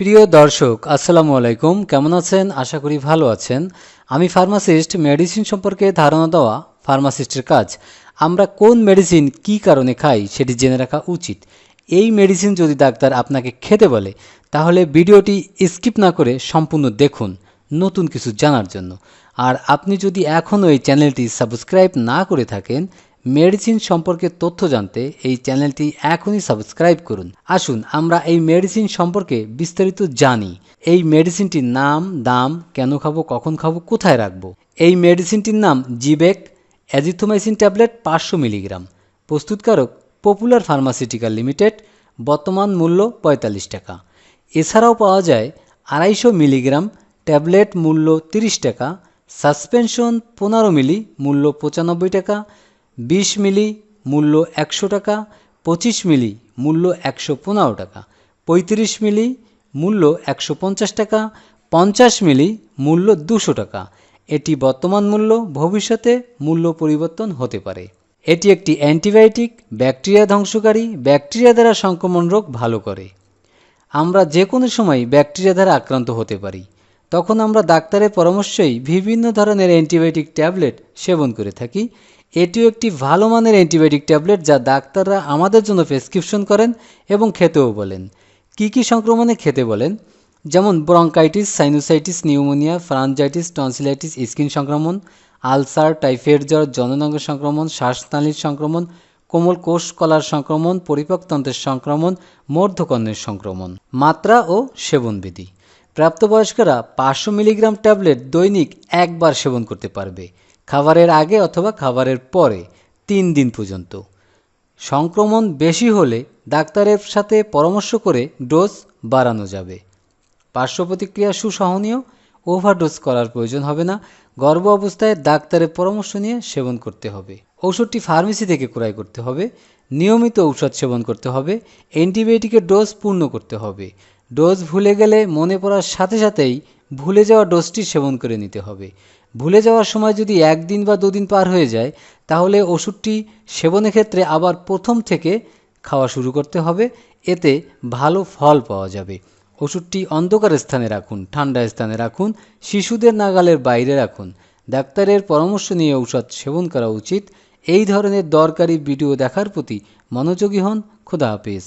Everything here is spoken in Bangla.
প্রিয় দর্শক, আসসালামু আলাইকুম। কেমন আছেন? আশা করি ভালো আছেন। আমি ফার্মাসিস্ট, মেডিসিন সম্পর্কে ধারণা দেওয়া ফার্মাসিস্টের কাজ। আমরা কোন মেডিসিন কী কারণে খাই সেটি জেনে রাখা উচিত। এই মেডিসিন যদি ডাক্তার আপনাকে খেতে বলে, তাহলে ভিডিওটি স্কিপ না করে সম্পূর্ণ দেখুন, নতুন কিছু জানার জন্য। আর আপনি যদি এখনও এই চ্যানেলটি সাবস্ক্রাইব না করে থাকেন মেডিসিন সম্পর্কে তথ্য জানতে এই চ্যানেলটি এখনই সাবস্ক্রাইব করুন। আসুন, আমরা এই মেডিসিন সম্পর্কে বিস্তারিত জানি। এই মেডিসিনটির নাম, দাম, কেন খাব, কখন খাব, কোথায় রাখব? এই মেডিসিনটির নাম জিবেক অ্যাজিথোমাইসিন ট্যাবলেট পাঁচশো মিলিগ্রাম। প্রস্তুতকারক পপুলার ফার্মাসিউটিক্যাল লিমিটেড, বর্তমান মূল্য পঁয়তাল্লিশ টাকা। এছাড়াও পাওয়া যায় আড়াইশো মিলিগ্রাম ট্যাবলেট মূল্য তিরিশ টাকা, সাসপেনশন পনেরো মিলি মূল্য পঁচানব্বই টাকা বিশ মিলি মূল্য একশো টাকা, পঁচিশ মিলি মূল্য একশো পনেরো টাকা, পঁয়ত্রিশ মিলি মূল্য একশো পঞ্চাশ টাকা, পঞ্চাশ মিলি মূল্য দুশো টাকা। এটি বর্তমান মূল্য, ভবিষ্যতে মূল্য পরিবর্তন হতে পারে। এটি একটি অ্যান্টিবায়োটিক, ব্যাকটেরিয়া ধ্বংসকারী, ব্যাকটেরিয়া দ্বারা সংক্রমণ রোগ ভালো করে। আমরা যে কোনো সময় ব্যাকটেরিয়া দ্বারা আক্রান্ত হতে পারি। তখন আমরা ডাক্তারের পরামর্শেই বিভিন্ন ধরনের অ্যান্টিবায়োটিক ট্যাবলেট সেবন করে থাকি। এটিও একটি ভালো মানের অ্যান্টিবায়োটিক ট্যাবলেট যা ডাক্তাররা আমাদের জন্য প্রেসক্রিপশন করেন এবং খেতেও বলেন। কি কি সংক্রমণে খেতে বলেন? যেমন bronchitis, sinusitis, pneumonia pharyngitis tonsillitis, skin সংক্রমণ, আলসার, টাইফয়েড জ্বর, জননাঙ্গ সংক্রমণ, শ্বাসনালীর সংক্রমণ, কোমল কোষ কলার সংক্রমণ, পরিপাকতন্ত্রের সংক্রমণ মূর্ধকর্ণের সংক্রমণ। মাত্রা ও সেবনবিধি। প্রাপ্তবয়স্করা পাঁচশো মিলিগ্রাম ট্যাবলেট দৈনিক একবার সেবন করতে পারবে, খাবারের আগে অথবা খাবারের পরে, তিন দিন পর্যন্ত। সংক্রমণ বেশি হলে ডাক্তারের সাথে পরামর্শ করে ডোজ বাড়ানো যাবে। পার্শ্ব প্রতিক্রিয়া সুসহনীয়, ওভারডোজ করার প্রয়োজন হবে না, গর্ভ অবস্থায় ডাক্তারের পরামর্শ নিয়ে সেবন করতে হবে। ঔষধটি ফার্মেসি থেকে ক্রয় করতে হবে, নিয়মিত ঔষধ সেবন করতে হবে, অ্যান্টিবায়োটিকের ডোজ পূর্ণ করতে হবে। ডোজ ভুলে গেলে মনে পড়ার সাথে সাথেই ভুলে যাওয়া ডোজটি সেবন করে নিতে হবে। ভুলে যাওয়ার সময় যদি একদিন বা দুদিন পার হয়ে যায়, তাহলে ওষুধটি সেবনের ক্ষেত্রে আবার প্রথম থেকে খাওয়া শুরু করতে হবে। এতে ভালো ফল পাওয়া যাবে। ওষুধটি অন্ধকার স্থানে রাখুন, ঠান্ডা স্থানে রাখুন, শিশুদের নাগালের বাইরে রাখুন। ডাক্তারের পরামর্শ নিয়ে ঔষধ সেবন করা উচিত। এই ধরনের দরকারি ভিডিও দেখার প্রতি মনোযোগী হন। খোদা হাফেজ।